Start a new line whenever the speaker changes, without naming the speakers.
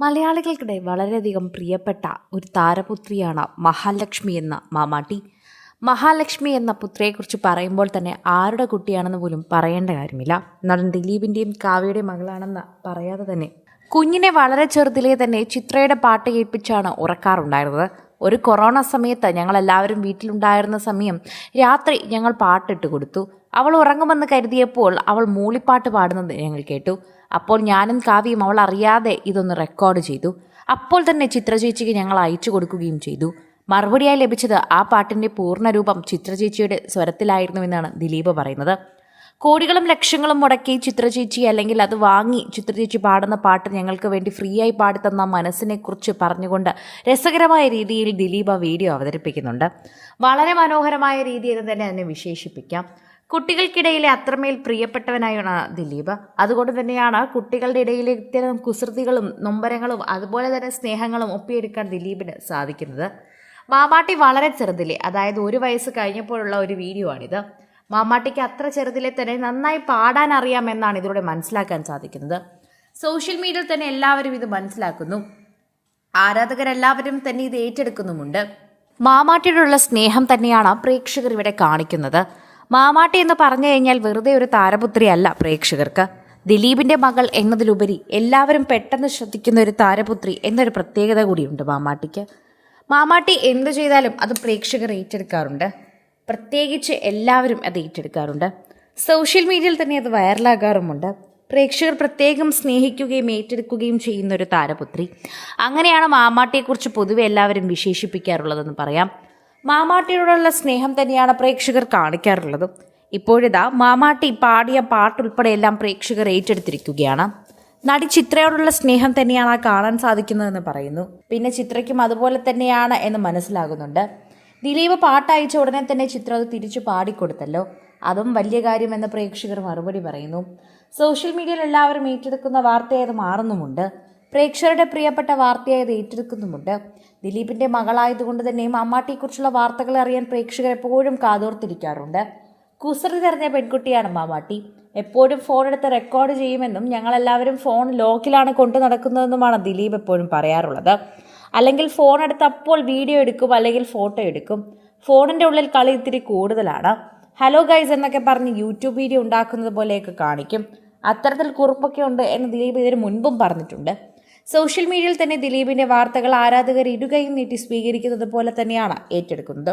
മലയാളികൾക്കിടെ വളരെയധികം പ്രിയപ്പെട്ട ഒരു താരപുത്രിയാണ് മഹാലക്ഷ്മി എന്ന മാമാട്ടി. മഹാലക്ഷ്മി എന്ന പുത്രിയെക്കുറിച്ച് പറയുമ്പോൾ തന്നെ ആരുടെ കുട്ടിയാണെന്ന് പോലും പറയേണ്ട കാര്യമില്ല. നടൻ ദിലീപിന്റെയും കാവ്യയുടെയും മകളാണെന്ന് പറയാതെ തന്നെ കുഞ്ഞിനെ വളരെ ചെറുതിലേ തന്നെ ചിത്രയുടെ പാട്ട് കേൾപ്പിച്ചാണ് ഉറക്കാറുണ്ടായിരുന്നത്. ഒരു കൊറോണ സമയത്ത് ഞങ്ങളെല്ലാവരും വീട്ടിലുണ്ടായിരുന്ന സമയം രാത്രി ഞങ്ങൾ പാട്ടിട്ട് കൊടുത്തു. അവൾ ഉറങ്ങുമെന്ന് കരുതിയപ്പോൾ അവൾ മൂളിപ്പാട്ട് പാടുന്നത് ഞങ്ങൾ കേട്ടു. അപ്പോൾ ഞാനും കാവ്യയും അവൾ അറിയാതെ ഇതൊന്ന് റെക്കോർഡ് ചെയ്തു. അപ്പോൾ തന്നെ ചിത്രചേച്ചിക്ക് ഞങ്ങൾ അയച്ചു കൊടുക്കുകയും ചെയ്തു. മറുപടിയായി ലഭിച്ചത് ആ പാട്ടിന്റെ പൂർണരൂപം ചിത്രചേച്ചിയുടെ സ്വരത്തിലായിരുന്നുവെന്നാണ് ദിലീപ് പറയുന്നത്. കോടികളും ലക്ഷങ്ങളും മുടക്കി ചിത്രചേച്ചി അല്ലെങ്കിൽ അത് വാങ്ങി ചിത്രചേച്ചി പാടുന്ന പാട്ട് ഞങ്ങൾക്ക് വേണ്ടി ഫ്രീ ആയി പാടിത്തന്ന മനസ്സിനെക്കുറിച്ച് പറഞ്ഞുകൊണ്ട് രസകരമായ രീതിയിൽ ദിലീപ് വീഡിയോ അവതരിപ്പിക്കുന്നുണ്ട്. വളരെ മനോഹരമായ രീതിയിൽ തന്നെ അതിനെ വിശേഷിപ്പിക്കാം. കുട്ടികൾക്കിടയിലെ അത്രമേൽ പ്രിയപ്പെട്ടവനായാണ് ദിലീപ്. അതുകൊണ്ട് തന്നെയാണ് കുട്ടികളുടെ ഇടയിലെ ഇത്തരം കുസൃതികളും നൊമ്പരങ്ങളും അതുപോലെ തന്നെ സ്നേഹങ്ങളും ഒപ്പിയെടുക്കാൻ ദിലീപിന് സാധിക്കുന്നത്. മാമാട്ടി വളരെ ചെറുതിലെ അതായത് ഒരു വയസ്സ് കഴിഞ്ഞപ്പോഴുള്ള ഒരു വീഡിയോ ആണിത്. മാമാട്ടിക്ക് അത്ര ചെറുതിലെ തന്നെ നന്നായി പാടാൻ അറിയാമെന്നാണ് ഇതിലൂടെ മനസ്സിലാക്കാൻ സാധിക്കുന്നത്. സോഷ്യൽ മീഡിയയിൽ തന്നെ എല്ലാവരും ഇത് മനസ്സിലാക്കുന്നു. ആരാധകരെല്ലാവരും തന്നെ ഇത് ഏറ്റെടുക്കുന്നുമുണ്ട്. മാമാട്ടിയോടുള്ള സ്നേഹം തന്നെയാണ് പ്രേക്ഷകർ ഇവിടെ കാണിക്കുന്നത്. മാമാട്ടി എന്ന് പറഞ്ഞു കഴിഞ്ഞാൽ വെറുതെ ഒരു താരപുത്രി അല്ല പ്രേക്ഷകർക്ക്. ദിലീപിന്റെ മകൾ എന്നതിലുപരി എല്ലാവരും പെട്ടെന്ന് ശ്രദ്ധിക്കുന്ന ഒരു താരപുത്രി എന്നൊരു പ്രത്യേകത കൂടിയുണ്ട് മാമാട്ടിക്ക്. മാമാട്ടി എന്ത് ചെയ്താലും അത് പ്രേക്ഷകർ ഏറ്റെടുക്കാറുണ്ട്. പ്രത്യേകിച്ച് എല്ലാവരും അത് ഏറ്റെടുക്കാറുണ്ട്. സോഷ്യൽ മീഡിയയിൽ തന്നെ അത് വൈറലാകാറുമുണ്ട് പ്രേക്ഷകർ പ്രത്യേകം സ്നേഹിക്കുകയും ഏറ്റെടുക്കുകയും ചെയ്യുന്ന ഒരു താരപുത്രി. അങ്ങനെയാണ് മാമാട്ടിയെക്കുറിച്ച് പൊതുവെ എല്ലാവരും വിശേഷിപ്പിക്കാറുള്ളതെന്ന് പറയാം. മാമാട്ടിയോടുള്ള സ്നേഹം തന്നെയാണ് പ്രേക്ഷകർ കാണിക്കാറുള്ളത്. ഇപ്പോഴിതാ മാമാട്ടി പാടിയ പാട്ടുൾപ്പെടെ എല്ലാം പ്രേക്ഷകർ ഏറ്റെടുത്തിരിക്കുകയാണ്. നടി ചിത്രയോടുള്ള സ്നേഹം തന്നെയാണ് കാണാൻ സാധിക്കുന്നതെന്ന് പറയുന്നു. പിന്നെ ചിത്രയ്ക്കും അതുപോലെ തന്നെയാണ് എന്ന് മനസ്സിലാകുന്നുണ്ട്. ദിലീപ് പാട്ടയച്ച ഉടനെ തന്നെ ചിത്ര അത് തിരിച്ചു പാടിക്കൊടുത്തല്ലോ. അതും വലിയ കാര്യമെന്ന് പ്രേക്ഷകർ മറുപടി പറയുന്നു. സോഷ്യൽ മീഡിയയിൽ എല്ലാവരും ഏറ്റെടുക്കുന്ന വാർത്തയായത് മാറുന്നുമുണ്ട്. പ്രേക്ഷകരുടെ പ്രിയപ്പെട്ട വാർത്തയായി അത് ഏറ്റെടുക്കുന്നുമുണ്ട്. ദിലീപിന്റെ മകളായതുകൊണ്ട് തന്നെ മമ്മാട്ടിയെക്കുറിച്ചുള്ള വാർത്തകൾ അറിയാൻ പ്രേക്ഷകർ എപ്പോഴും കാതോർത്തിരിക്കാറുണ്ട്. കുസൃതി തെറിഞ്ഞ പെൺകുട്ടിയാണ് മാമാട്ടി എപ്പോഴും ഫോൺ എടുത്ത് റെക്കോർഡ് ചെയ്യുമെന്നും ഞങ്ങളെല്ലാവരും ഫോൺ ലോക്കിലാണ് കൊണ്ടു നടക്കുന്നതെന്നുമാണ് ദിലീപ് എപ്പോഴും പറയാറുള്ളത്. അല്ലെങ്കിൽ ഫോൺ എടുത്ത് അപ്പോൾ വീഡിയോ എടുക്കും അല്ലെങ്കിൽ ഫോട്ടോ എടുക്കും. ഫോണിന്റെ ഉള്ളിൽ കളി ഇത്തിരി കൂടുതലാണ്. ഹലോ ഗൈസ് എന്നൊക്കെ പറഞ്ഞ് യൂട്യൂബ് വീഡിയോ ഉണ്ടാക്കുന്നത് പോലെയൊക്കെ കാണിക്കും. അത്തരത്തിൽ കുറിപ്പൊക്കെ ഉണ്ട് എന്ന് ദിലീപ് ഇതിന് മുൻപും പറഞ്ഞിട്ടുണ്ട്. സോഷ്യൽ മീഡിയയിൽ തന്നെ ദിലീപിന്റെ വാർത്തകൾ ആരാധകർ ഇരുകയും നീട്ടി സ്വീകരിക്കുന്നത് പോലെ തന്നെയാണ് ഏറ്റെടുക്കുന്നത്.